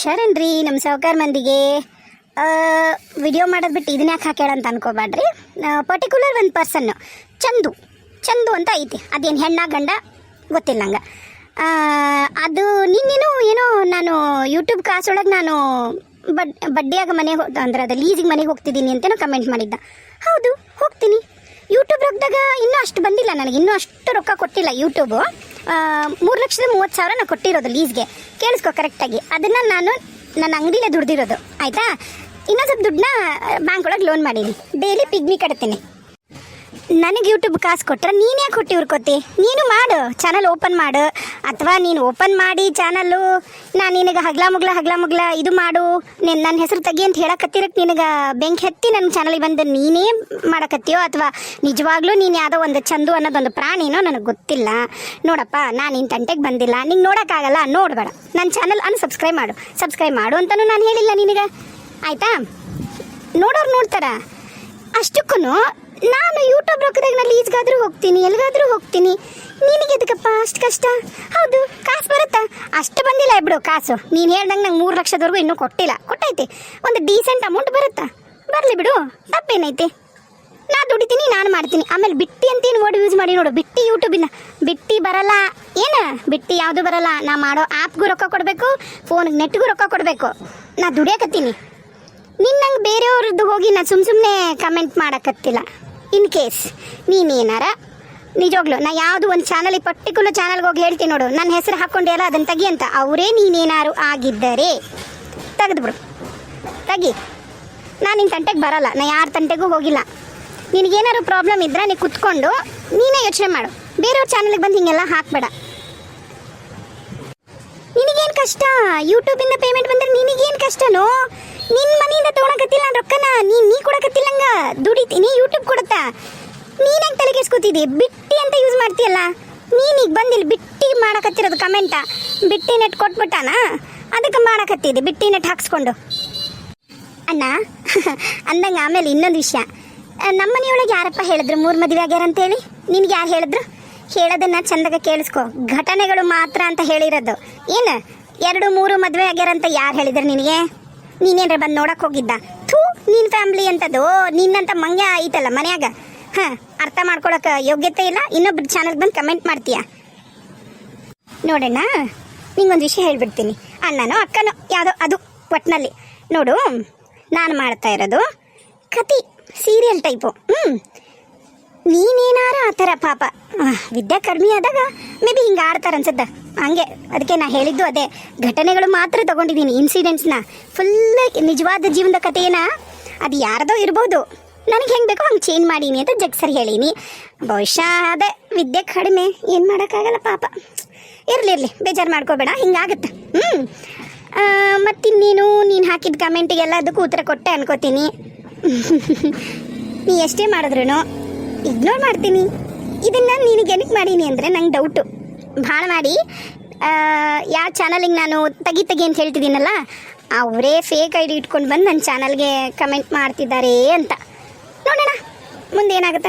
ಶರಣ್ರಿ ನಮ್ಮ ಸಾವುಕಾರ ಮಂದಿಗೆ. ವಿಡಿಯೋ ಮಾಡೋದು ಬಿಟ್ಟು ಇದನ್ನ ಯಾಕೆ ಹಾಕ್ಯಾಳ ಅಂತ ಅನ್ಕೋಬೇಡ್ರಿ ಪರ್ಟಿಕ್ಯುಲರ್ ಒಂದು ಪರ್ಸನ್ನು ಚಂದು. ಚಂದು ಅಂತ ಐತಿ. ಅದೇನು ಹೆಣ್ಣ, ಗಂಡ, ಗೊತ್ತಿಲ್ಲ ನಂಗೆ. ಅದು ನಿನ್ನೇನು ಏನೋ ನಾನು ಯೂಟ್ಯೂಬ್ ಕಾಸೊಳಗೆ ನಾನು ಬಡ್, ಬಡ್ಡಿಯಾಗ ಮನೆಗೆ ಅಂದ್ರೆ ಅದು ಲೀಸಿಗೆ ಮನೆಗೆ ಹೋಗ್ತಿದ್ದೀನಿ ಅಂತೇನೋ ಕಮೆಂಟ್ ಮಾಡಿದ್ದ. ಹೌದು, ಹೋಗ್ತೀನಿ. ಯೂಟ್ಯೂಬ್ ರೊಕ್ಕದಾಗ ಇನ್ನೂ ಅಷ್ಟು ಬಂದಿಲ್ಲ ನನಗೆ. ಇನ್ನೂ ಅಷ್ಟು ರೊಕ್ಕ ಕೊಟ್ಟಿಲ್ಲ ಯೂಟ್ಯೂಬು ಮೂರು ಲಕ್ಷದ ಮೂವತ್ತು ಸಾವಿರ ನಾನು ಕೊಟ್ಟಿರೋದು ಲೀಸ್ಗೆ. ಕೇಳಿಸ್ಕೊ ಕರೆಕ್ಟಾಗಿ ಅದನ್ನು ನಾನು ನನ್ನ ಅಂಗಡಿಲೇ ದುಡ್ದಿರೋದು. ಆಯಿತಾ? ಇನ್ನೊಂದು ಸ್ವಲ್ಪ ದುಡ್ಡನ್ನ ಬ್ಯಾಂಕ್ ಒಳಗೆ ಲೋನ್ ಮಾಡೀನಿ. ಡೈಲಿ ಪಿಗ್ಮಿ ಕಟ್ತೀನಿ. ನನಗೆ ಯೂಟ್ಯೂಬ್ ಕಾಸು ಕೊಟ್ರೆ ನೀನು ಯಾಕೆ ಹುಟ್ಟಿ ಇವ್ರ್ಕೊತಿ ನೀನು ಮಾಡು ಚಾನಲ್ ಓಪನ್ ಮಾಡು. ಅಥವಾ ನೀನು ಓಪನ್ ಮಾಡಿ ಚಾನಲ್ಲು ನಾನು ನಿನಗೆ ಹಗ್ಲ ಮುಗ್ಲ ಹಗ್ಲ ಮುಗ್ಲ ಇದು ಮಾಡು. ನೀನು ನನ್ನ ಹೆಸರು ತೆಗಿ ಅಂತ ಹೇಳಕತ್ತಿರಕ್ಕೆ ನಿನಗೆ ಬೆಂಕಿ ಹತ್ತಿ ನನ್ನ ಚಾನಲಿಗೆ ಬಂದು ನೀನೇ ಮಾಡಕತ್ತೀಯೋ ಅಥವಾ ನಿಜವಾಗ್ಲೂ ನೀನು ಯಾವುದೋ ಒಂದು ಚಂದು ಅನ್ನೋದೊಂದು ಪ್ರಾಣಿನೋ ನನಗೆ ಗೊತ್ತಿಲ್ಲ. ನೋಡಪ್ಪ, ನಾನು ನಿನ್ನ ತಂಟೆಗೆ ಬಂದಿಲ್ಲ. ನಿಂಗೆ ನೋಡೋಕ್ಕಾಗಲ್ಲ ನೋಡಬೇಡ. ನನ್ನ ಚಾನಲ್ ಅನ್ಸಬ್ಸ್ಕ್ರೈಬ್ ಮಾಡು. ಸಬ್ಸ್ಕ್ರೈಬ್ ಮಾಡು ಅಂತಲೂ ನಾನು ಹೇಳಿಲ್ಲ ನಿನಗೆ. ಆಯಿತಾ? ನೋಡೋರು ನೋಡ್ತಾರ. ಅಷ್ಟಕ್ಕೂ ನಾನು ಯೂಟ್ಯೂಬ್ ರೊಕ್ಕದಾಗ ನಾನು ಲೀಸ್ಗಾದ್ರೂ ಹೋಗ್ತೀನಿ ಎಲ್ಲಿಗಾದ್ರೂ ಹೋಗ್ತೀನಿ. ನಿನಗೆ ಎದಕ್ಕಪ್ಪ ಅಷ್ಟು ಕಷ್ಟ? ಹೌದು, ಕಾಸು ಬರುತ್ತಾ? ಅಷ್ಟು ಬಂದಿಲ್ಲ ಬಿಡು ಕಾಸು. ನೀನು ಹೇಳ್ದಂಗೆ ನಂಗೆ ಮೂರು ಲಕ್ಷದವರೆಗೂ ಇನ್ನೂ ಕೊಟ್ಟಿಲ್ಲ. ಕೊಟ್ಟೈತಿ ಒಂದು ಡೀಸೆಂಟ್ ಅಮೌಂಟ್ ಬರುತ್ತಾ? ಬರಲಿ ಬಿಡು, ತಪ್ಪೇನೈತಿ? ನಾ ದುಡಿತೀನಿ, ನಾನು ಮಾಡ್ತೀನಿ. ಆಮೇಲೆ ಬಿಟ್ಟಿ ಅಂತ ಏನು ವರ್ಡ್ ಯೂಸ್ ಮಾಡಿ ನೋಡು. ಬಿಟ್ಟಿ ಯೂಟ್ಯೂಬಿನ ಬಿಟ್ಟಿ ಬರಲ್ಲ. ಏನು? ಬಿಟ್ಟಿ ಯಾವುದು ಬರಲ್ಲ. ನಾ ಮಾಡೋ ಆ್ಯಪ್ಗೂ ರೊಕ್ಕ ಕೊಡಬೇಕು ಫೋನ್ಗೆ ನೆಟ್ಗೂ ರೊಕ್ಕ ಕೊಡಬೇಕು. ನಾ ದುಡಿಯಕತ್ತೀನಿ. ನಿನ್ನಂಗೆ ಬೇರೆಯವ್ರದ್ದು ಹೋಗಿ ನಾ ಸುಮ್ಮ ಸುಮ್ಮನೆ ಕಮೆಂಟ್ ಮಾಡಕತ್ತಿಲ್ಲ. ಇನ್ ಕೇಸ್ ನೀನೇನಾರ, ನಿಜವಾಗ್ಲು ನಾ ಯಾವುದು ಒಂದು ಚಾನಲ್ ಪರ್ಟಿಕ್ಯುಲರ್ ಚಾನಲ್ಗೆ ಹೋಗಿ ಹೇಳ್ತೀನಿ ನೋಡು. ನನ್ನ ಹೆಸರು ಹಾಕ್ಕೊಂಡೆಲ್ಲ ಅದನ್ನು ತೆಗಿ ಅಂತ. ಅವರೇ ನೀನೇನಾರು ಆಗಿದ್ದರೆ ತೆಗೆದ್ಬಿಡು. ತೆಗಿ. ನಾನು ನಿನ್ನ ತಂಟೆಗೆ ಬರಲ್ಲ. ನಾ ಯಾರ ತಂಟೆಗೂ ಹೋಗಿಲ್ಲ. ನಿನಗೇನಾದ್ರು ಪ್ರಾಬ್ಲಮ್ ಇದ್ರೆ ನೀ ಕುತ್ಕೊಂಡು ನೀನೇ ಯೋಚನೆ ಮಾಡು. ಬೇರೆಯವ್ರ ಚಾನಲ್ಗೆ ಬಂದು ಹಿಂಗೆಲ್ಲ ಹಾಕ್ಬೇಡ. ನಿನಗೇನು ಕಷ್ಟ? ಯೂಟ್ಯೂಬಿಂದ ಪೇಮೆಂಟ್ ಬಂದರೆ ನಿನಗೇನು ಕಷ್ಟನೋ? ನಿನ್ನ ಮನೆಯಿಂದ ತೊಗೊಳಕತ್ತಿಲ್ಲ ನಾನು ರೊಕ್ಕನ ನೀನು ನೀ ದುಡಿತೀನಿ ಯೂಟ್ಯೂಬ್ ಕೊಡುತ್ತಾ? ನೀನೇ ತಲೆ ಕೆಡ್ಸ್ಕೊತಿದ್ದಿ? ಬಿಟ್ಟಿ ಅಂತ ಯೂಸ್ ಮಾಡ್ತೀಯಲ್ಲ? ನೀನು ಈಗ ಬಂದಿಲ್ಲ ಬಿಟ್ಟಿ ಮಾಡಕತ್ತಿರೋದು ಕಮೆಂಟ ಬಿಟ್ಟಿ ನೆಟ್ ಕೊಟ್ಬಿಟ್ಟಾನ? ಅದಕ್ಕೆ ಮಾಡಕತ್ತಿದ್ದೆ, ಬಿಟ್ಟಿ ನೆಟ್ ಹಾಕ್ಸ್ಕೊಂಡು. ಅಣ್ಣ, ಅಂದಂಗೆ ಆಮೇಲೆ ಇನ್ನೊಂದು ವಿಷಯ. ನಮ್ಮ ಮನೆಯೊಳಗೆ ಯಾರಪ್ಪ ಹೇಳಿದ್ರು? ಮೂರು ಮದುವೆ ಆಗ್ಯಾರ ಅಂತೇಳಿ? ನಿನ್ಗೆ ಯಾರು ಹೇಳಿದ್ರು? ಹೇಳೋದನ್ನ ಚಂದಾಗ ಕೇಳಿಸ್ಕೊ. ಘಟನೆಗಳು ಮಾತ್ರ ಅಂತ ಹೇಳಿರೋದು. ಏನು? ಎರಡು, ಮೂರು ಮದುವೆ ಆಗ್ಯಾರ ಅಂತ ಯಾರು ಹೇಳಿದ್ರು ನಿನಗೆ? ನೀನೇನ್ರ ಬಂದು ನೋಡಕ್ ಹೋಗಿದ್ದ? ಥೂ ನಿನ್ನ ಫ್ಯಾಮ್ಲಿ ಅಂತದ್ದು ನಿನ್ನಂತ ಮಂಗ್ಯ ಐತಲ್ಲ ಮನ್ಯಾಗ? ಹಾಂ, ಅರ್ಥ ಮಾಡ್ಕೊಳಕ್ಕೆ ಯೋಗ್ಯತೆ ಇಲ್ಲ. ಇನ್ನೊಬ್ರು ಚಾನಲ್ಗೆ ಬಂದು ಕಮೆಂಟ್ ಮಾಡ್ತೀಯ? ನೋಡಣ್ಣ, ನಿಂಗೊಂದು ವಿಷಯ ಹೇಳ್ಬಿಡ್ತೀನಿ. ಅಣ್ಣನೋ, ಅಕ್ಕನೋ, ಯಾವುದೋ ಅದು ಒಟ್ಟಿನಲ್ಲಿ ನೋಡು, ನಾನು ಮಾಡ್ತಾ ಇರೋದು ಕತಿ ಸೀರಿಯಲ್ ಟೈಪು ಹ್ಞೂ ನೀನೇನಾರ ಆ ಥರ ಪಾಪ. ವಿದ್ಯಾ ಕಡಿಮೆ ಆದಾಗ ಮೇ ಬಿ ಹಿಂಗೆ ಆಡ್ತಾರೆ ಅನ್ಸುತ್ತೆ. ಹಂಗೆ, ಅದಕ್ಕೆ ನಾ ಹೇಳಿದ್ದು ಅದೇ. ಘಟನೆಗಳು ಮಾತ್ರ ತಗೊಂಡಿದ್ದೀನಿ ಇನ್ಸಿಡೆಂಟ್ಸ್ನ ಫುಲ್ ನಿಜವಾದ ಜೀವನದ ಕಥೆನ? ಅದು ಯಾರದೋ ಇರ್ಬೋದು. ನನಗೆ ಹೆಂಗೆ ಬೇಕೋ ಹಂಗೆ ಚೇಂಜ್ ಮಾಡೀನಿ ಅಂತ ಜಗ್ಸರ್ ಹೇಳೀನಿ. ಬಹುಶಃ ಅದೇ ವಿದ್ಯೆ ಕಡಿಮೆ. ಏನು ಮಾಡೋಕ್ಕಾಗಲ್ಲ ಪಾಪ. ಇರಲಿ ಇರಲಿ. ಬೇಜಾರು ಮಾಡ್ಕೋಬೇಡ. ಹಿಂಗಾಗುತ್ತೆ. ಹ್ಞೂ ಮತ್ತಿನ್ನೇನು? ನೀನು ಹಾಕಿದ ಕಮೆಂಟಿಗೆಲ್ಲ ಅದಕ್ಕೂ ಉತ್ತರ ಕೊಟ್ಟೆ ಅನ್ಕೋತೀನಿ. ನೀ ಎಷ್ಟೇ ಮಾಡಿದ್ರು ಇಗ್ನೋರ್ ಮಾಡ್ತೀನಿ. ಇದನ್ನು ನಿನಗೆ ಏನಕ್ಕೆ ಮಾಡೀನಿ ಅಂದರೆ ನಂಗೆ ಡೌಟು ಭಾಳ ಮಾಡಿ. ಯಾವ ಚಾನಲಿಗೆ ನಾನು ತೆಗಿ ತೆಗಿ ಅಂತ ಹೇಳ್ತಿದ್ದೀನಲ್ಲ ಅವರೇ ಫೇಕ್ ಐ ಡಿ ಇಟ್ಕೊಂಡು ಬಂದು ನನ್ನ ಚಾನಲ್ಗೆ ಕಮೆಂಟ್ ಮಾಡ್ತಿದ್ದಾರೆ ಅಂತ. ನೋಡೋಣ ಮುಂದೆ ಏನಾಗುತ್ತೆ